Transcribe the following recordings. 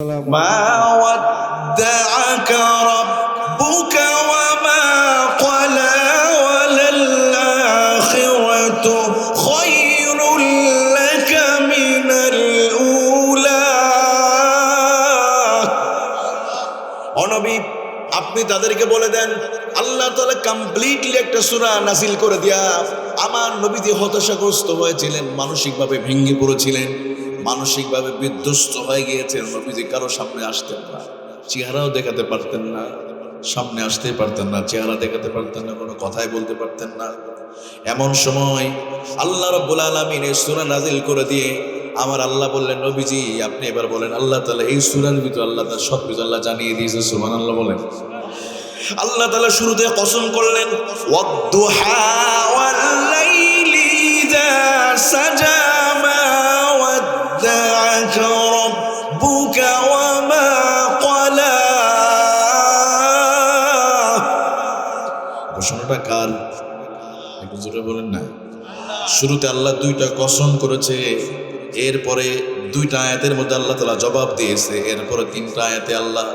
ما ودعك ربك وما قلى وللآخرة خير لك من الأولى অনবী আপনি তাদেরকে বলে দেন আল্লাহ তাআলা কমপ্লিটলি একটা সূরা নাজিল করে দিয়া আমার নবীজি হতাশাগ্রস্ত হয়েছিলেন মানসিকভাবে ভেঙে পড়েছিলেন মানসিকভাবে বিধ্বস্ত হয়ে গিয়েছেন নবীজি, কারও সামনে আসতেন না। চেহারাও দেখাতে পারতেন না, সামনে আসতে পারতেন না, চেহারা দেখাতে পারতেন না, কোনো কথাই বলতে পারতেন না। এমন সময় আল্লাহ রব্বুল আলমিন এই সূরা নাজিল করে দিয়ে আমার আল্লাহ বললেন, নবীজি, আপনি এবার বলেন, আল্লাহ তাআলা এই সূরার ভিতর আল্লাহ তার সব কিছু আল্লাহ জানিয়ে দিয়েছে, সুবহানাল্লাহ বলেন। আল্লাহ তাআলা শুরুতে কসম করলেন সাজা। ওয়াদ্দাআকা রাব্বুকা ওয়া ঘোষণাটা কার? একটু জোরে বলেন না। শুরুতে আল্লাহ দুইটা কসম করেছে, এরপরে দুইটা আয়াতের মধ্যে আল্লাহ তালা জবাব দিয়েছে, এরপরে তিনটা আয়াতে আল্লাহ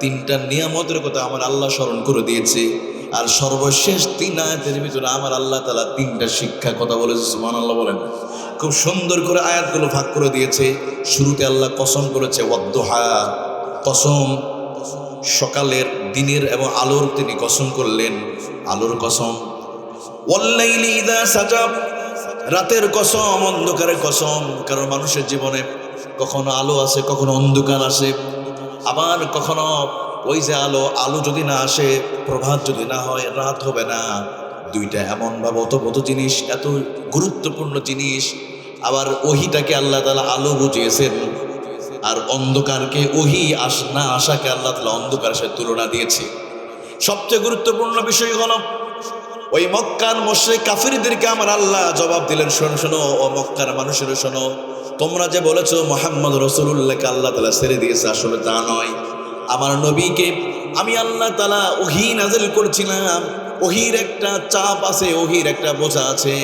তিনটা নিয়ামতের কথা আমার আল্লাহ স্মরণ করে দিয়েছে, আর সর্বশেষ তিন আয়াতের ভিতরে আমার আল্লাহ তালা তিনটা শিক্ষা কথা বলেছে সুমান আল্লাহ বলেন। খুব সুন্দর করে আয়াতগুলো ভাগ করে দিয়েছে। শুরুতে আল্লাহ কসম করেছে, ওয়াদ্দোহা, কসম। সকালের দিনের এবং আলোর তিনি কসম করলেন। আলোর কসম। রাতের কসম, অন্ধকারের কসম। কারণ মানুষের জীবনে কখনো আলো আসে, কখনো অন্ধকার আসে। আবার কখনো ওই যে আলো আলো যদি না আসে, প্রভাত যদি না হয়, রাত হবে না। দুইটা এমন ভাবে অতপত জিনিস, এত গুরুত্বপূর্ণ জিনিস, আবার ওহিটাকে আল্লাহ তালা আলো বুঝিয়েছেন। আর অন্ধকারকে ওহি আস, না আশাকে আল্লাহ তালা অন্ধকারের সাথে তুলনা দিয়েছে। সবচেয়ে গুরুত্বপূর্ণ বিষয় হল, ওই মক্কার মশে কাফিরদেরকে আমার আল্লাহ জবাব দিলেন, শোনো শোনো, ও মক্কার মানুষের শোনো, তোমরা যে বলেছ মোহাম্মদ রসুল্লাহকে আল্লাহ তালা ছেড়ে দিয়েছে, আসলে তা নয়। আমার নবীকে আমি আল্লাহ তালা ওহি নাজেল করছিলাম ওহির একটা চাপ আছে ওহির একটা বোঝা আছে।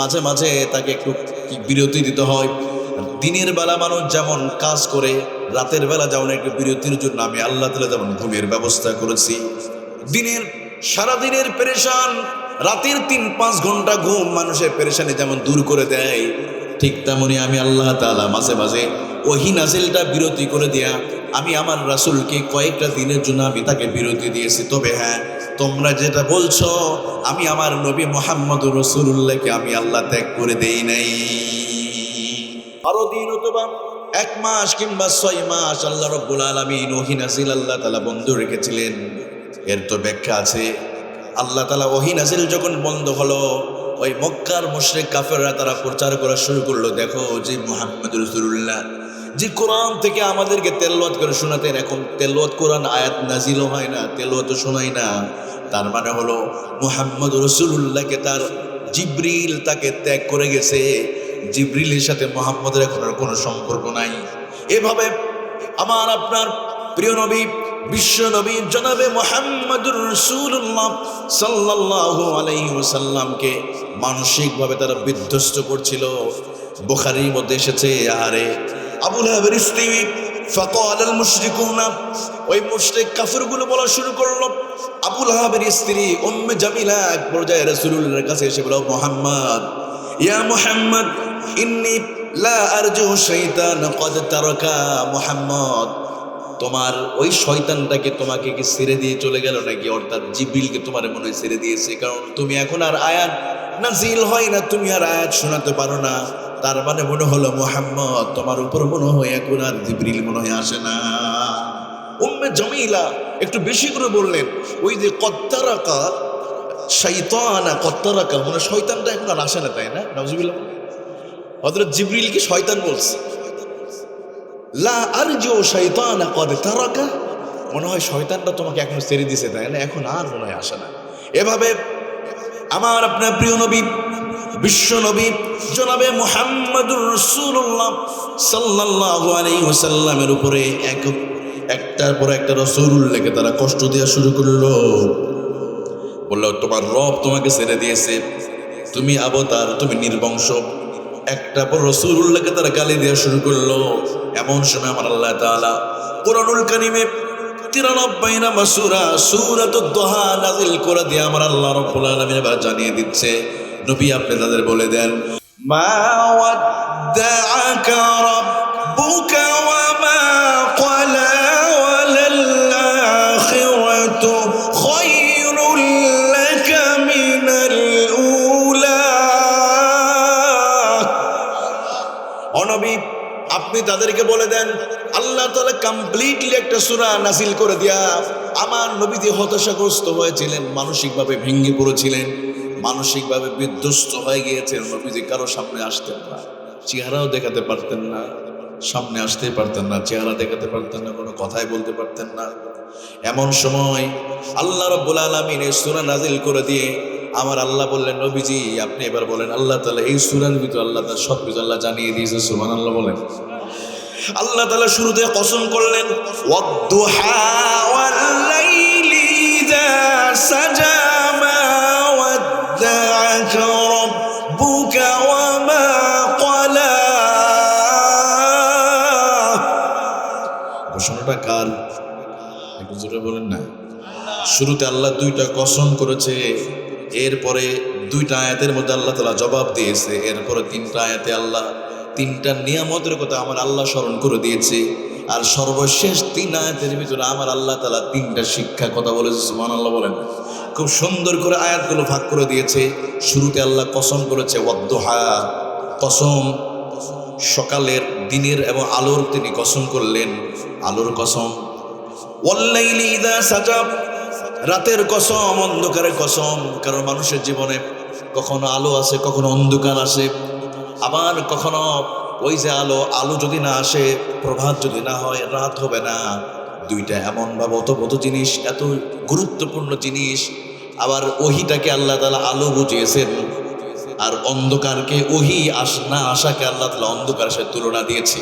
মাঝে মাঝে তাকে একটু বিরতি দিতে হয়। দিনের বেলা মানুষ যেমন কাজ করে, রাতের বেলা যেমন একটু বিরতির জন্য আমি আল্লাহ তালা যেমন ঘুমের ব্যবস্থা করেছি। দিনের, সারাদিনের পেরেশান, রাতের তিন পাঁচ ঘণ্টা ঘুম মানুষের পেরেশানি যেমন দূর করে দেয়, ঠিক তেমনি আমি আল্লাহ তালা মাঝে মাঝে ওহি নাজিলটা বিরতি করে দেয়া, আমি আমার রাসুলকে কয়েকটা দিনের জন্য আমি তাকে বিরতি দিয়েছি। তবে হ্যাঁ তোমরা যেটা বলছো, আমি আমার নবী মোহাম্মদ রসুল্লাহকে আমি আল্লাহ ত্যাগ করে দেই নাই। আরও দিন এক মাস কিংবা ছয় মাস আল্লাহ রব্বুল আলমিন ওহি নাজিল আল্লাহ তালা বন্ধ রেখেছিলেন। এর তো ব্যাখ্যা আছে। আল্লাহ তালা ওহি নাজিল যখন বন্ধ হলো, ওই মক্কার মুশরিক কাফেররা তারা প্রচার করা শুরু করল। দেখো যে মোহাম্মদ রসুল্লাহ যে কোরআন থেকে আমাদেরকে তেলওয়াত করে শোনাতেন, এখন তেলওয়াত কোরআন আয়াত নাজিলও হয় না, তেলওয়াতও শোনায় না। তার মানে হলো মুহাম্মদ রসুল্লাহকে তার জিব্রিল তাকে ত্যাগ করে গেছে। জিব্রিলের সাথে মোহাম্মদের এখন আর কোনো সম্পর্ক নাই। এভাবে আমার আপনার প্রিয় নবী, বিশ্ব নবী জনাবে মোহাম্মদুর রসুল্লাহ আলাইহি ওয়াসাল্লামকে মানসিকভাবে তারা বিধ্বস্ত করছিল। বুখারীর মধ্যে এসেছে আরে আবুল হাবের স্ত্রী ফকাল আল মুশরিকুনা ওই মুশরিক কাফিরগুলো বলা শুরু করল, আবুল হাবের স্ত্রী উম্মে জামিলা এক পর্যায়ে রাসূলুল্লাহর কাছে এসে বলল মুহাম্মদ, ইয়া মুহাম্মদ, ইন্নী লা আরজু শাইতান কদ তারাকা মুহাম্মদ। তোমার ওই শয়তানটাকে তোমাকে কি ছেড়ে দিয়ে চলে গেল নাকি? অর্থাৎ জিবিলকে তোমার মনে ছেড়ে দিয়েছে, কারণ তুমি এখন আর আয়াত নাজিল হয় না, তুমি আর আয়াত শোনাতে পারো না। তার মানে মনে হলো, মোহাম্মদ, তোমার উপর মনে হয় এখন আর জিবরিল মনে হয় আসে না। উম্মে জমিলা একটু বেশি করে বললেন, ওই যে কত্তারাকা শৈতানা কত্তারাকা মানে শয়তানটা এখন আর আসে না, তাই না? নজবিল্লা হজরত কি শয়তান বলছে? লা আরজু শয়তানা কদ তারাকা। মনে হয় শয়তানটা তোমাকে এখন ছেড়ে দিছে, তাই না? এখন আর মনে হয় আসে না। এভাবে আমার আপনার প্রিয় নবী বিশ্ব নবী জনাবে মুহাম্মদুর রাসূলুল্লাহ সাল্লাল্লাহু আলাইহি ওয়াসাল্লামের উপরে এক, একটার পর একটা রসুল্লাহকে তারা কষ্ট দেওয়া শুরু করল। বলল, তোমার রব তোমাকে ছেড়ে দিয়েছে। তুমি আবতার তুমি নির্বংশ। একটা পর রসুল্লাহকে তারা গালি দেওয়া শুরু করল। এমন সময় আমার আল্লাহ তাআলা কোরআনুল কারিমে তিরানব্বই নাম্বার সুরা সুরাত দোহা নাজিল করে দিয়ে আমার আল্লাহ রব্বুল আলামিন জানিয়ে দিচ্ছে নবী আপনি তাদের বলে দেন, মা ওয়াদ্দাআকা রাব্বুকা ওয়া মা ক্বালা আপনি তাদেরকে বলে দেন, আল্লাহ তালা কমপ্লিটলি একটা সুরা নাসিল করে দিয়া আমার নবীজি হতাশাগ্রস্ত হয়েছিলেন, মানসিকভাবে ভেঙে পড়েছিলেন। মানসিকভাবে বিধ্বস্ত হয়ে গিয়েছেন নবীজি, কারও সামনে আসতেন না। চেহারাও দেখাতে পারতেন না, সামনে আসতে পারতেন না, চেহারা দেখাতে পারতেন না, কোনো কথাই বলতে পারতেন না। এমন সময় আল্লাহ রব্বুল আলমিন এই সুরা নাজিল করে দিয়ে আমার আল্লাহ বললেন, নবীজি, আপনি এবার বলেন, আল্লাহ তালা এই সুরার ভিতর আল্লাহ তার সব কিছু আল্লাহ জানিয়ে দিয়েছে সুমান আল্লাহ বলেন। আল্লাহ তালা শুরুতে কসম করলেন সাজা। ওয়া মা ক্বালা ঘোষণাটা কার? একটু জোরে বলেন না। শুরুতে আল্লাহ দুইটা কসম করেছে, এরপরে দুইটা আয়াতের মধ্যে আল্লাহ তালা জবাব দিয়েছে, এরপরে তিনটা আয়াতে আল্লাহ তিনটা নিয়ামতের কথা আমার আল্লাহ স্মরণ করে দিয়েছে, আর সর্বশেষ তিন আয়াতের ভিতরে আমার আল্লাহ তালা তিনটা শিক্ষা কথা বলেছে সুমান আল্লাহ বলেন খুব সুন্দর করে আয়াতগুলো ভাগ করে দিয়েছে। শুরুতে আল্লাহ কসম করেছে, ওয়াদ্দোহা। কসম সকালের দিনের এবং আলোর তিনি কসম করলেন। আলোর কসম। সাজাব। রাতের কসম, অন্ধকারের কসম। কারণ মানুষের জীবনে কখনো আলো আসে, কখনো অন্ধকার আসে। আবার কখনো ওই যে আলো আলো যদি না আসে, প্রভাত যদি না হয়, রাত হবে না। দুইটা এমনভাবে অতপত জিনিস, এত গুরুত্বপূর্ণ জিনিস আবার ওহিটাকে আল্লাহ তালা আলো বুঝিয়েছেন। আর অন্ধকারকে ওহি আস, না আশাকে আল্লাহ তালা অন্ধকারের সাথে তুলনা দিয়েছে।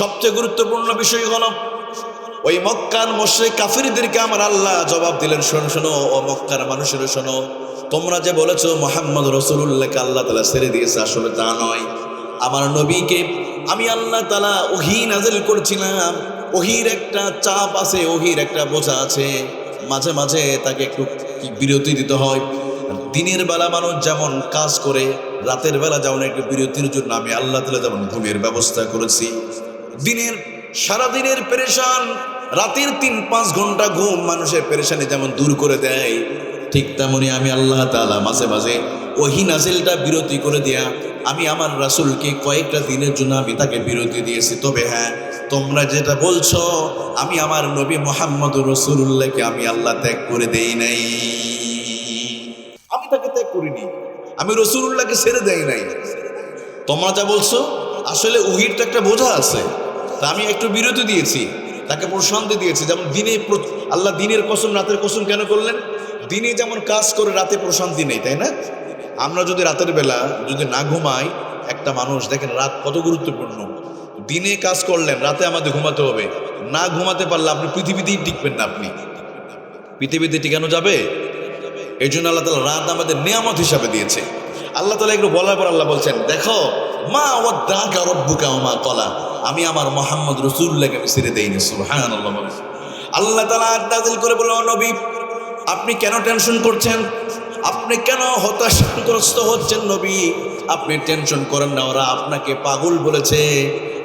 সবচেয়ে গুরুত্বপূর্ণ বিষয় হল, ওই মক্কার মোশে কাফিরদেরকে আমার আল্লাহ জবাব দিলেন, শোনো শোনো, ও মক্কার মানুষের শোনো, তোমরা যে বলেছ মোহাম্মদ রসুল্লাহকে আল্লাহ তালা ছেড়ে দিয়েছে, আসলে তা নয়। আমার নবীকে আমি আল্লাহ তালা ওহি নাজেল করছিলাম, ওহির একটা চাপ আছে, ওহির একটা বোঝা আছে। মাঝে মাঝে তাকে একটু বিরতি দিতে হয়। দিনের বেলা মানুষ যেমন কাজ করে, রাতের বেলা যেমন একটু বিরতির জন্য আমি আল্লাহ তালা যেমন ঘুমের ব্যবস্থা করেছি। দিনের, সারাদিনের পেরেশান, রাতের তিন পাঁচ ঘণ্টা ঘুম মানুষের পেরেশানি যেমন দূর করে দেয়, ঠিক তেমনি আমি আল্লাহ তালা মাঝে মাঝে ওহি নাজিলটা বিরতি করে দেয়া আমি আমার রাসুলকে কয়েকটা দিনের জন্য আমি তাকে বিরতি দিয়েছি। তবে হ্যাঁ তোমরা যেটা বলছো, আমি আমার নবী মোহাম্মদ রসুল্লাহকে আমি আল্লাহ ত্যাগ করে দেই নাই। আমি তাকে ত্যাগ করিনি। আমি রসুল্লাহকে ছেড়ে দেই নাই। তোমরা যা বলছো, আসলে উহির তো একটা বোঝা আছে। তা আমি একটু বিরতি দিয়েছি, তাকে প্রশান্তি দিয়েছি। যেমন দিনে আল্লাহ দিনের কসম, রাতের কসম কেন করলেন? দিনে যেমন কাজ করে, রাতে প্রশান্তি নেই, তাই না? আমরা যদি রাতের বেলা যদি না ঘুমাই, একটা মানুষ, দেখেন রাত কত গুরুত্বপূর্ণ। দিনে কাজ করলেন, রাতে আমাদের ঘুমাতে হবে। না ঘুমাতে পারলে আপনি পৃথিবীতেই টিকবেন না আপনি। পৃথিবীতে টিকানো যাবে? এই জন্য আল্লাহ তালা রাত আমাদের নিয়ামত হিসাবে দিয়েছে। আল্লাহ তালা একটু বলার পর আল্লাহ বলছেন, দেখো, মা ও দাকা রব্বুকা মা কলা আমি আমার মোহাম্মদ রসুল্লাহকে আমি ছেড়ে দেইনি সুবহান আল্লাহ আল্লাহ তালা নাজিল করে বলল নবী, আপনি কেন টেনশন করছেন? আপনি কেন হতাশাগ্রস্ত হচ্ছেন নবী? আপনি টেনশন করেন না, ওরা আপনাকে পাগল বলেছে।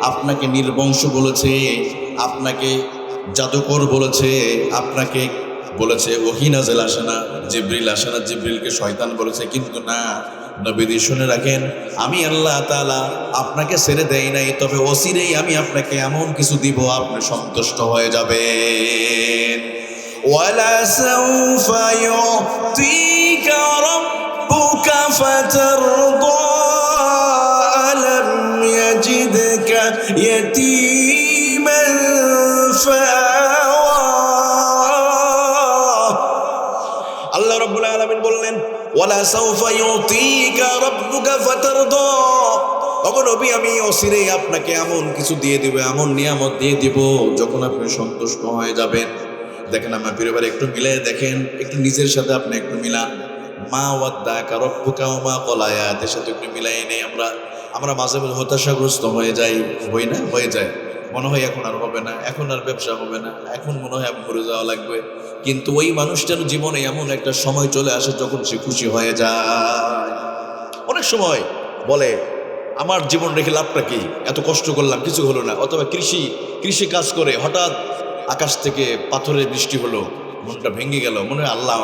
আপনাকে নির্বংশ বলেছে আপনাকে জাদুকর বলেছে আপনাকে বলেছে ওহিনাজেল আসে না জিব্রিল আসে না জিব্রিলকে শয়তান বলেছে কিন্তু না নবীদি শুনে রাখেন আমি আল্লাহ তাআলা আপনাকে ছেড়ে দেই নাই তবে অসিরেই আমি আপনাকে এমন কিছু দিব আপনি সন্তুষ্ট হয়ে যাবেন ولسوف يعطيك ربك فترضى يتيما فآوى আল্লাহ রব্বুল আলামিন বললেন ওয়ালা সাউফা ইউতিকা রাব্বুকা ফাতারদা তখন নবী আমি অসিরেই আপনাকে এমন কিছু দিয়ে দিব এমন নিয়ামত দিয়ে দিব যখন আপনি সন্তুষ্ট হয়ে যাবেন দেখেন আমার পরিবারে একটু মিলে দেখেন একটু নিজের সাথে আপনি একটু মিলান মা ওয়াদ্দা কারব্বুকা ও মা কলায়াতের সাথে একটু মিলাই নেই আমরা আমরা মাঝে মাঝে হতাশাগ্রস্ত হয়ে যাই, হই না? হয়ে যায়। মনে হয় এখন আর হবে না, এখন আর ব্যবসা হবে না, এখন মনে হয় মরে যাওয়া লাগবে। কিন্তু ওই মানুষটার জীবনে এমন একটা সময় চলে আসে যখন সে খুশি হয়ে যায়। অনেক সময় বলে, আমার জীবন রেখে লাভটা কি? এত কষ্ট করলাম, কিছু হলো না। অথবা কৃষি কৃষি কাজ করে হঠাৎ আকাশ থেকে পাথরের বৃষ্টি হলো, মনটা ভেঙে গেল, মনে হয় আল্লাহ